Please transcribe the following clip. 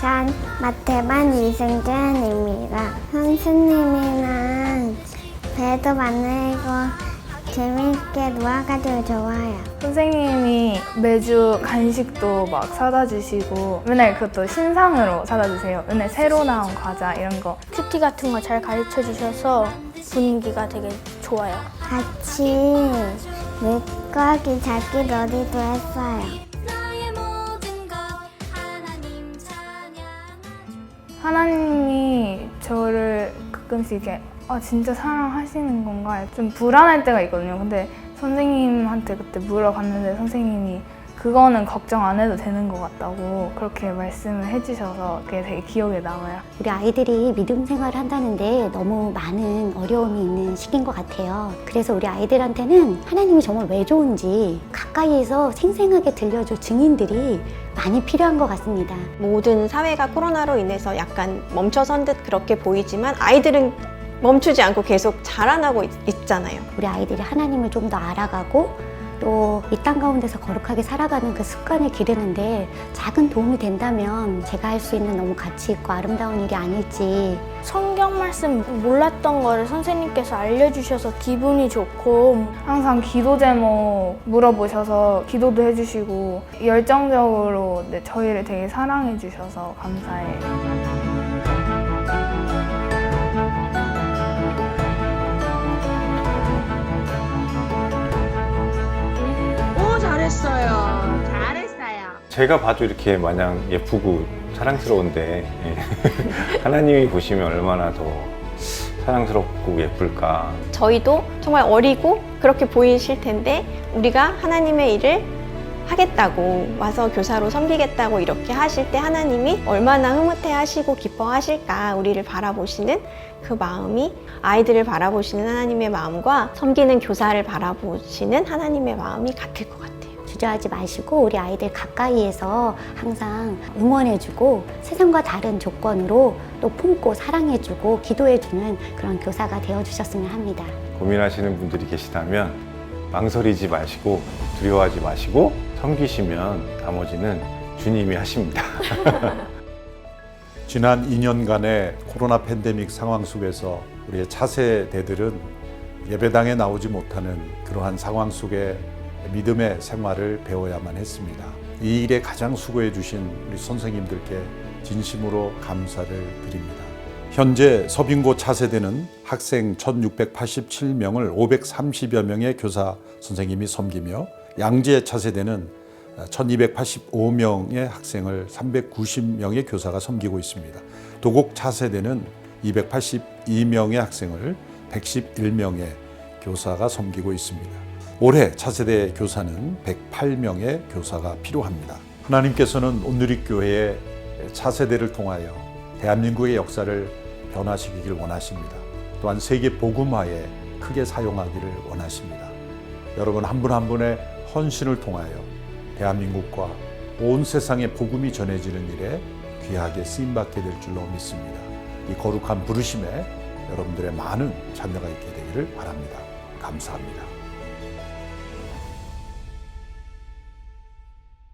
전 마태반 이승준입니다. 선수님이랑 배도 만들고 재미있게 놀아가지고 좋아요. 선생님이 매주 간식도 막 사다 주시고 맨날 그것도 신상으로 사다 주세요. 맨날 새로 나온 과자 이런 거. 큐티 같은 거 잘 가르쳐 주셔서 분위기가 되게 좋아요. 같이 물고기 잡기 놀이도 했어요. 하나님이 저를 가끔씩 이렇게 아 진짜 사랑하시는 건가 좀 불안할 때가 있거든요. 근데 선생님한테 그때 물어봤는데 선생님이 그거는 걱정 안 해도 되는 것 같다고 그렇게 말씀을 해주셔서 그게 되게 기억에 남아요. 우리 아이들이 믿음 생활을 한다는데 너무 많은 어려움이 있는 시기인 것 같아요. 그래서 우리 아이들한테는 하나님이 정말 왜 좋은지 가까이에서 생생하게 들려줄 증인들이 많이 필요한 것 같습니다. 모든 사회가 코로나로 인해서 약간 멈춰선 듯 그렇게 보이지만 아이들은 멈추지 않고 계속 자라나고 있, 있잖아요. 우리 아이들이 하나님을 좀 더 알아가고 또 이 땅 가운데서 거룩하게 살아가는 그 습관을 기르는데 작은 도움이 된다면 제가 할 수 있는 너무 가치 있고 아름다운 일이 아닐지 성경 말씀 몰랐던 거를 선생님께서 알려주셔서 기분이 좋고 항상 기도 제목 물어보셔서 기도도 해주시고 열정적으로 네, 저희를 되게 사랑해 주셔서 감사해요. 잘했어요. 잘했어요. 제가 봐도 이렇게 마냥 예쁘고 사랑스러운데 예. 하나님이 보시면 얼마나 더 사랑스럽고 예쁠까 저희도 정말 어리고 그렇게 보이실 텐데 우리가 하나님의 일을 하겠다고 와서 교사로 섬기겠다고 이렇게 하실 때 하나님이 얼마나 흐뭇해 하시고 기뻐하실까 우리를 바라보시는 그 마음이 아이들을 바라보시는 하나님의 마음과 섬기는 교사를 바라보시는 하나님의 마음이 같을 것 같아요. 주저하지 마시고 우리 아이들 가까이에서 항상 응원해주고 세상과 다른 조건으로 또 품고 사랑해주고 기도해주는 그런 교사가 되어주셨으면 합니다. 고민하시는 분들이 계시다면 망설이지 마시고 두려워하지 마시고 섬기시면 나머지는 주님이 하십니다. 지난 2년간의 코로나 팬데믹 상황 속에서 우리의 차세대들은 예배당에 나오지 못하는 그러한 상황 속에 믿음의 생활을 배워야만 했습니다. 이 일에 가장 수고해 주신 우리 선생님들께 진심으로 감사를 드립니다. 현재 서빙고 차세대는 학생 1687명을 530여 명의 교사 선생님이 섬기며 양재 차세대는 1285명의 학생을 390명의 교사가 섬기고 있습니다. 도곡 차세대는 282명의 학생을 111명의 교사가 섬기고 있습니다. 올해 차세대 교사는 108명의 교사가 필요합니다. 하나님께서는 온누리교회의 차세대를 통하여 대한민국의 역사를 변화시키길 원하십니다. 또한 세계 복음화에 크게 사용하기를 원하십니다. 여러분 한 분 한 분의 헌신을 통하여 대한민국과 온 세상에 복음이 전해지는 일에 귀하게 쓰임받게 될 줄로 믿습니다. 이 거룩한 부르심에 여러분들의 많은 참여가 있게 되기를 바랍니다. 감사합니다.